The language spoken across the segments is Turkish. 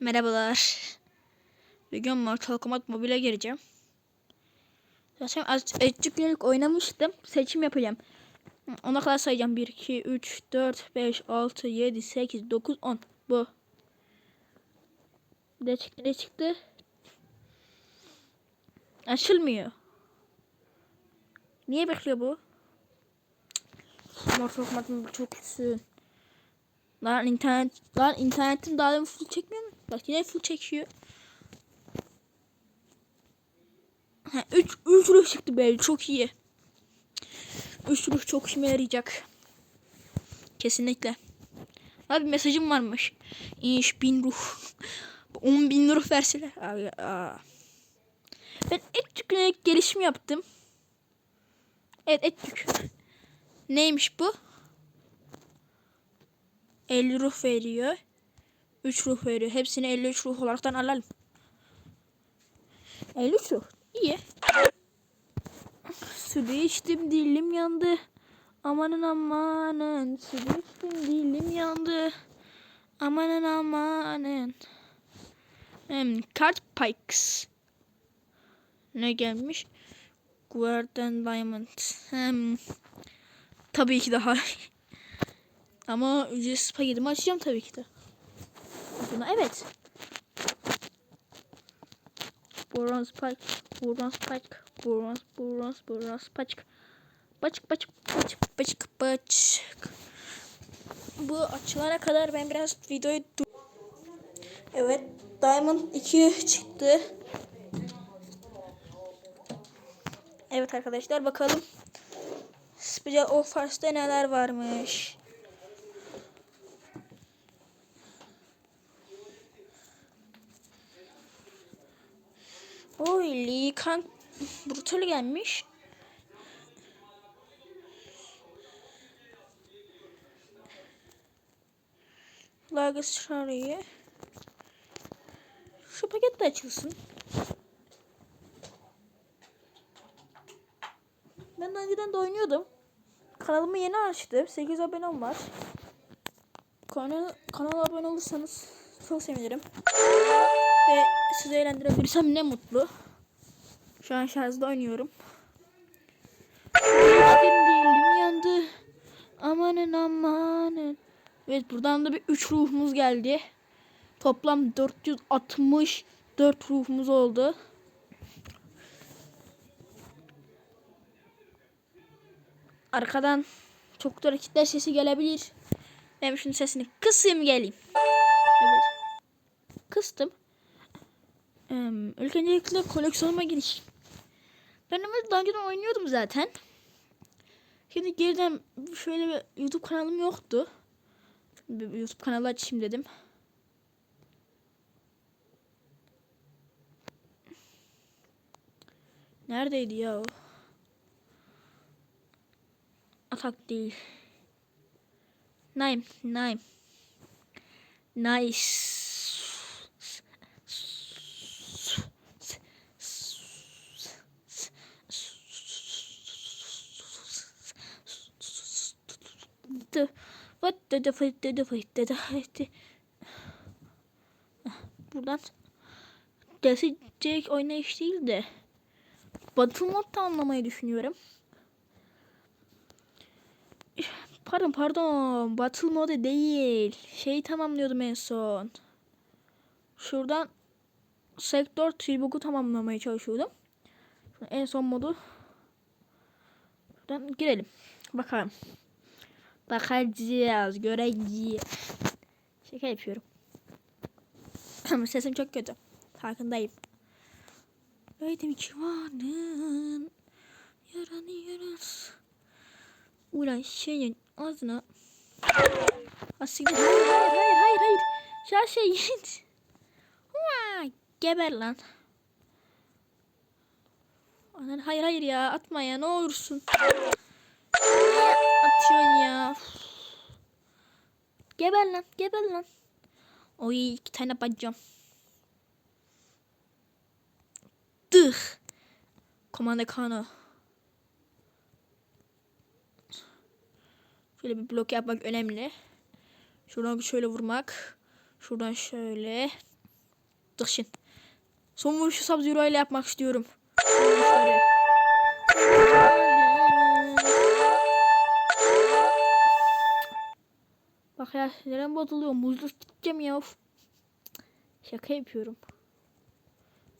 Merhabalar. Bugün Mortal Kombat Mobile'e gireceğim. Zaten az azıcık günlük oynamıştım. Seçim yapacağım. Ona kadar sayacağım. 1, 2, 3, 4, 5, 6, 7, 8, 9, 10. Bu. Ne çıktı ne çıktı? Açılmıyor. Niye bekliyor bu? Mortal Kombat çok kötüsün. Lan internet lan internetim daha demin full çekmiyor mu? Bak yine full çekiyor. Ha 3 3 ruh çıktı böyle çok iyi. 3 ruh çok işime yarayacak. Kesinlikle. Abi mesajım varmış. İş bin ruh. 10 bin ruh verseler. Abi, aa. Ben etçük gelişim yaptım. Evet etçük. Neymiş bu? 50 ruh veriyor. 3 ruh veriyor. Hepsini 53 ruh olaraktan alalım. 53 ruh. İyi. Su içtim dilim yandı. Amanın amanın. Su içtim dilim yandı. Amanın amanın. Hmm, Card Pikes. Ne gelmiş? Guardian Diamond. Hmm. Tabii ki daha. Ama ücretsiz paketimi açacağım tabii ki de. Buna evet. Bronze Spike, Bronze Spike, Bronze, Bronze, Bronze Spike. Baçık baçık baçık baçık baçık. Bu açılana kadar ben biraz videoyu dur. Evet, Diamond 2 çıktı. Evet arkadaşlar bakalım. Special Offers'ta neler varmış. Kang brutal gelmiş. Lagos Charlie. Şu paket de açılsın. Ben daha önceden de oynuyordum. Kanalımı yeni açtım. 8 abonem var. Kanal, kanala abone olursanız çok sevinirim. Ve sizi eğlendirebilirsem ne mutlu. Şu an şarjda oynuyorum. Dilim dilim yandı. Amanın amanın. Evet buradan da bir 3 ruhumuz geldi. Toplam 464 ruhumuz oldu. Arkadan çok güzel hareketler sesi gelebilir. Ben şunun sesini kısayım geleyim. Evet. Kıstım. Ee, öncelikle koleksiyonuma giriş. Ben ama daha önceden oynuyordum zaten. Şimdi geriden şöyle bir YouTube kanalım yoktu. Bir YouTube kanalı açayım dedim. Neredeydi ya o? Atak değil. Nine, nine. Nice. The the the the the the Buradan desecek oynayış değil de Battle mod tamamlamayı düşünüyorum. Pardon pardon. Battle modu değil. Şeyi tamamlıyordum en son. Şuradan sektör Tribug'u tamamlamaya çalışıyordum. En son modu. Şuradan girelim. Bakalım. Bakacağız. Göreceğiz. Şaka yapıyorum. Sesim çok kötü. Farkındayım. Öyle kivanın yaranı yaras. Ulan şeyin ağzına. Aslında hayır hayır hayır hayır hayır. Ya şey git. Geber lan. Hayır hayır ya atma ya ne olursun. Atıyorsun ya. Geber lan geber lan. Oy iki tane bacağım. Dıh. Komanda kanı. Şöyle bir blok yapmak önemli. Şuradan şöyle vurmak. Şuradan şöyle. şimdi. Son vuruşu Sub-Zero ile yapmak istiyorum. Bak ya neden bozuluyor? Muzlu gideceğim ya. Of. Şaka yapıyorum.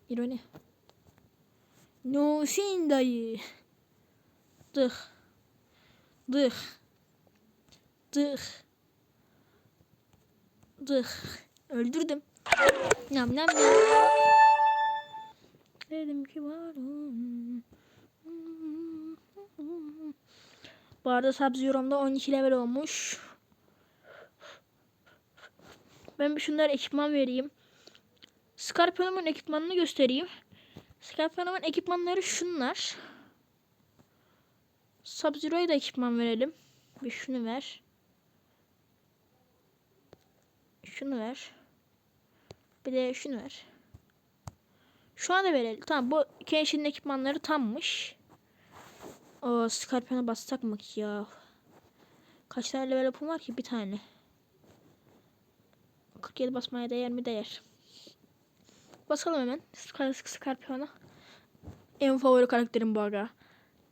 İroni. No sin dayı. Dıh. Dıh. Dıh. Dıh. Öldürdüm. Nam nam nam. Dedim ki varım. Bu arada Sub-Zero'mda 12 level olmuş. Ben bir şunlara ekipman vereyim. Scorpion'umun ekipmanını göstereyim. Scorpion'umun ekipmanları şunlar. Sub-Zero'ya da ekipman verelim. Bir şunu ver. Şunu ver. Bir de şunu ver. Şu anda verelim. Tamam bu Kenshin'in ekipmanları tammış. O Scorpion'a bassak mı ki ya? Kaç tane level up'um var ki? Bir tane. 47 basmaya değer mi? Değer. Basalım hemen Scorpion'a. En favori karakterim bu aga.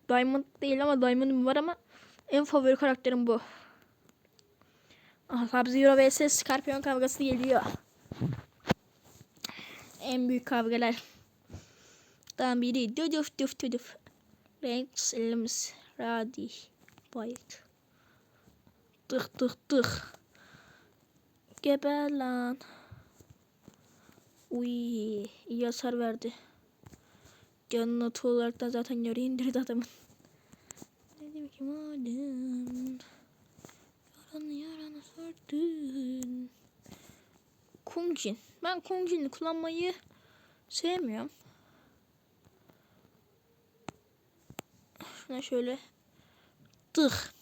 Diamond değil ama Diamond'ım var ama en favori karakterim bu. Aha Sub-Zero vs Scorpion kavgası geliyor. En büyük kavgalar. Dan biri duduf duf duduf. Rex elimiz Radi. Bayık. Tık tık tık. Geber lan. Uy, iyi hasar verdi. Canını atı olarak da zaten yarı indirdi adamın. Dedim ki madem yaranı yaranı sordun. Kungjin. Ben Kungjin'i kullanmayı sevmiyorum. Şuna şöyle tık.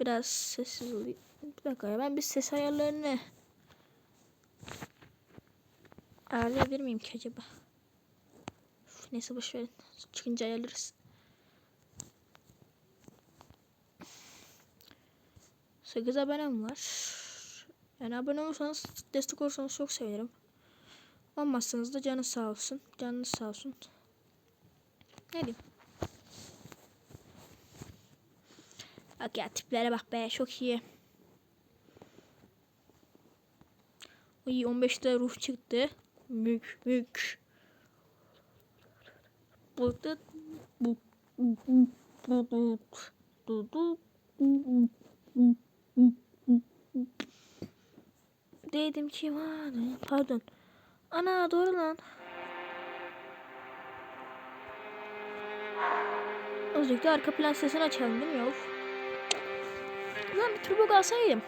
Biraz sessiz olayım. Bir dakika ya ben bir ses ayarlarını ayarlayabilir miyim ki acaba? Uf, neyse boş verin. Çıkınca ayarlarız. Sekiz abonem var. Yani abone olursanız destek olursanız çok sevinirim. Olmazsanız da canınız sağ olsun. Canınız sağ olsun. Ne diyeyim? Bak ya tiplere bak be çok iyi. İyi 15'te ruh çıktı. Mük mük. Bu da bu Dedim ki var. Pardon. Ana doğru lan. Özellikle arka plan sesini açalım değil mi ya? Lan bir turbo kalsaydım.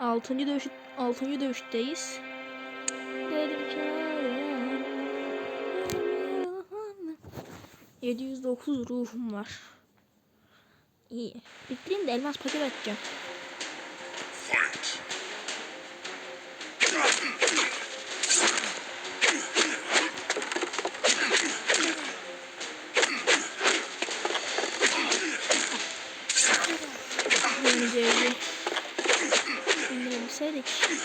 6. dövüş 6. dövüşteyiz. Dedim ki 709 ruhum var. İyi. Bitireyim de elmas paket açacağım. Önce bir indirebilseydik.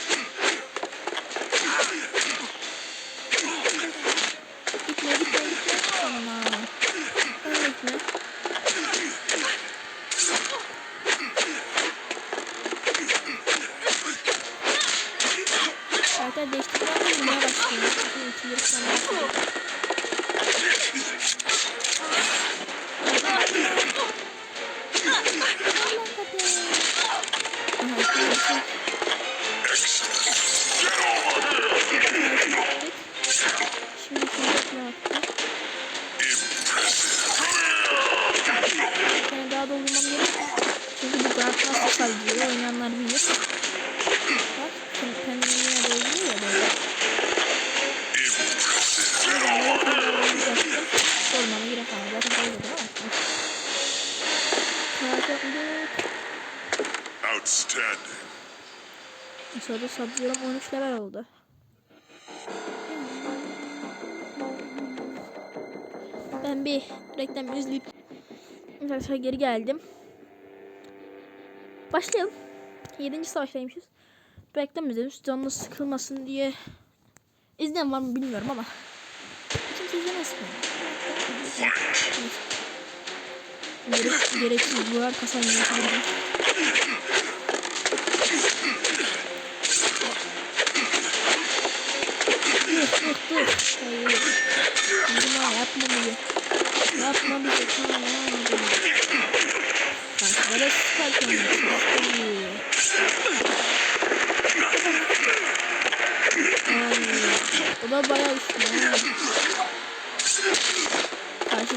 Gitme gitme gitme. Tamam. Öyle gitme. Zaten değiştirmeye vurmaya başlıyor. Çünkü ultileri falan yapıyor. Aha, Sırada sabıyorum 13 level oldu. Ben bir reklam izleyip arkadaşlar geri geldim. Başlayalım. 7. savaştaymışız. beklemedim. Canlı sıkılmasın diye. İzleyen var mı bilmiyorum ama. Kimse izlemez mi? Gerek, gereksiz her kasan yönetilir. Dur. Hayır. Yürüme yapma bizi. Yapma bizi. Tamam yapma bizi. Kankalara sıkarken O da bayağı üstüne. Karşı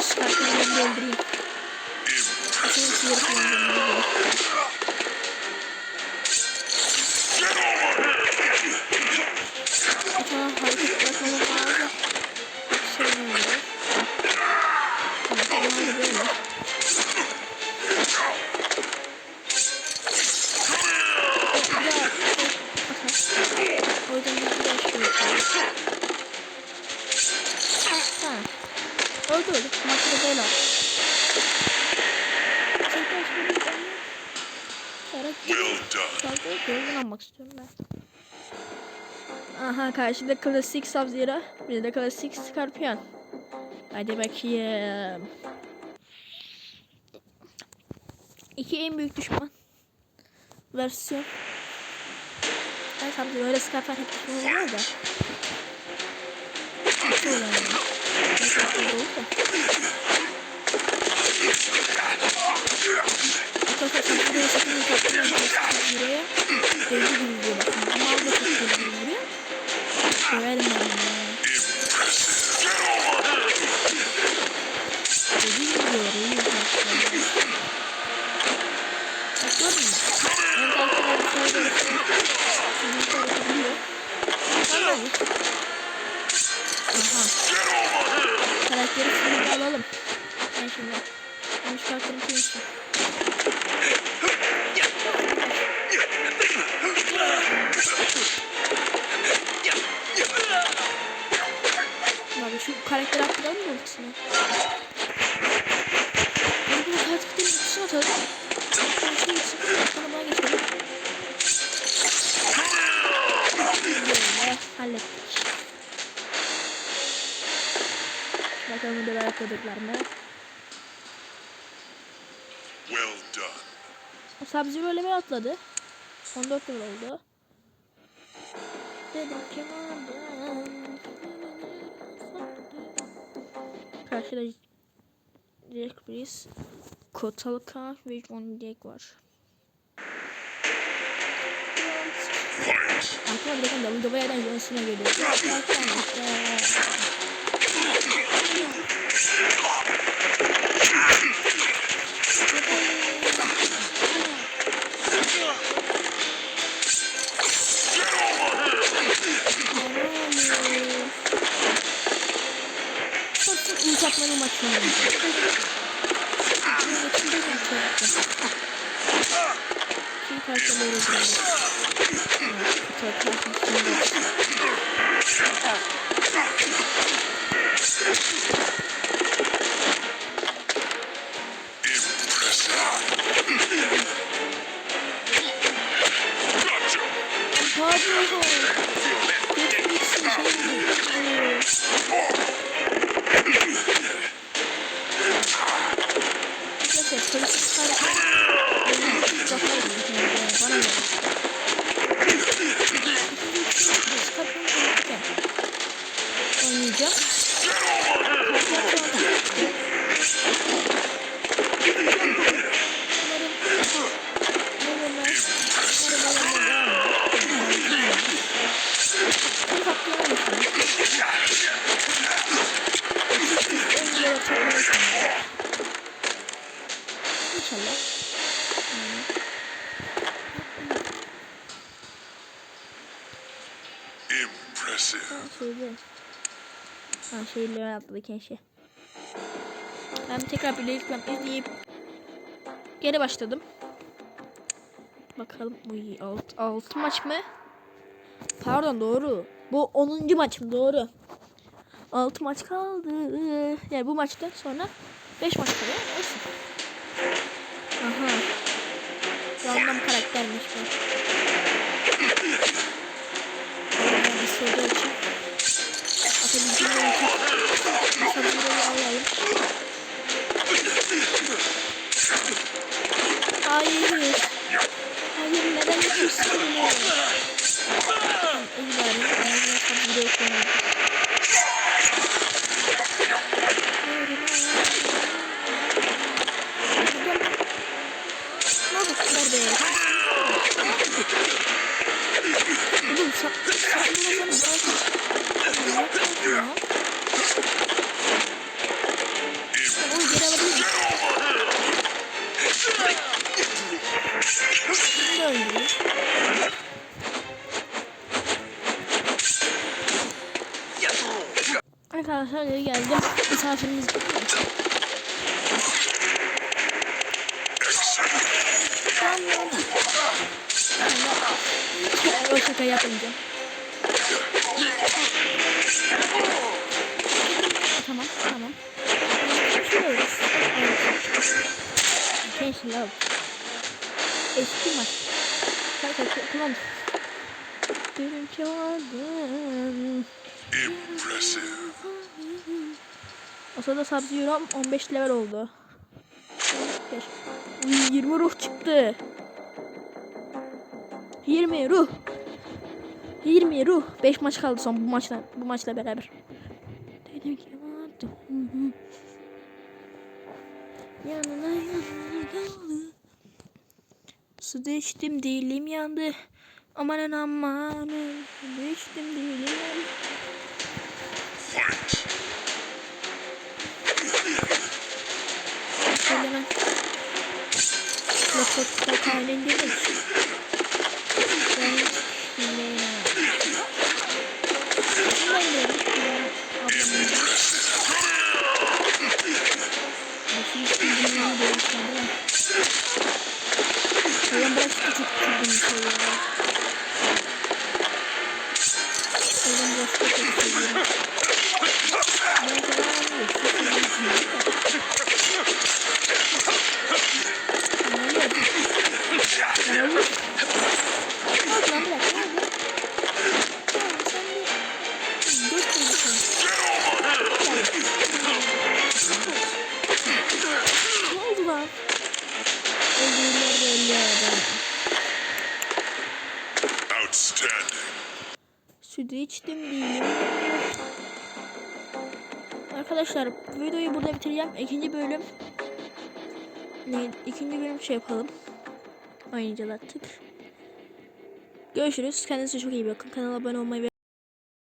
de öldüreyim. Senin sihir kullandım. Aha karşıda klasik Sub-Zero. Bir de klasik Scorpion. Hadi bakayım. İki en büyük düşman. Versiyon. Ben Sub-Zero öyle Scorpion hep düşman oluyor da. Nasıl yani? Nasıl da? Arkadaşlar Sub-Zero'ya sakın yapmayın. Sub-Zero'ya deli gibi vuruyor bakın. Ama o da çok deli Ready. Bir mı? Well öyle mi atladı? 14 level oldu. Karşıda Jack Breeze, Kotalka ve John Jack var. Aklıma direkt WWE'den John Cena geliyor. Çok ilk atmanı maçını Kim karşıları Impressive. Atladı keşke. Ben tekrar bir reklam izleyip geri başladım. Bakalım bu alt, alt maç mı? Pardon doğru. Bu 10. maçım doğru. 6 maç kaldı. Yani bu maçtan sonra 5 maç kalıyor. Olsun. Aha. Random karaktermiş bu. ben de Hayır. Hayır neden yapıyorsun? Hayır. Hayır. Hayır. Hayır. Hayır. Hayır. Arkadaşlar geri geldim. Misafirimiz Tamam. Ben o şaka yapmayacağım. Tamam, tamam. Şurayız. Attention love. Eski maç. Kullan. Benim çağırdım. Impressive. O sırada Sub-Zero 15 level oldu. 15. Uy, 20 ruh çıktı. 20 ruh. 20 ruh. 5 maç kaldı son bu maçla bu maçla beraber. Dedim ki. Yanına yanına kaldı. Su da içtim dilim yandı. Aman aman. İçtim dilim yandı. Fight. Söylemem. Yok yok halinde değil. İkinci bölüm ne? İkinci bölüm şey yapalım. Oynayacağız artık. Görüşürüz. Kendinize çok iyi bakın. Kanala abone olmayı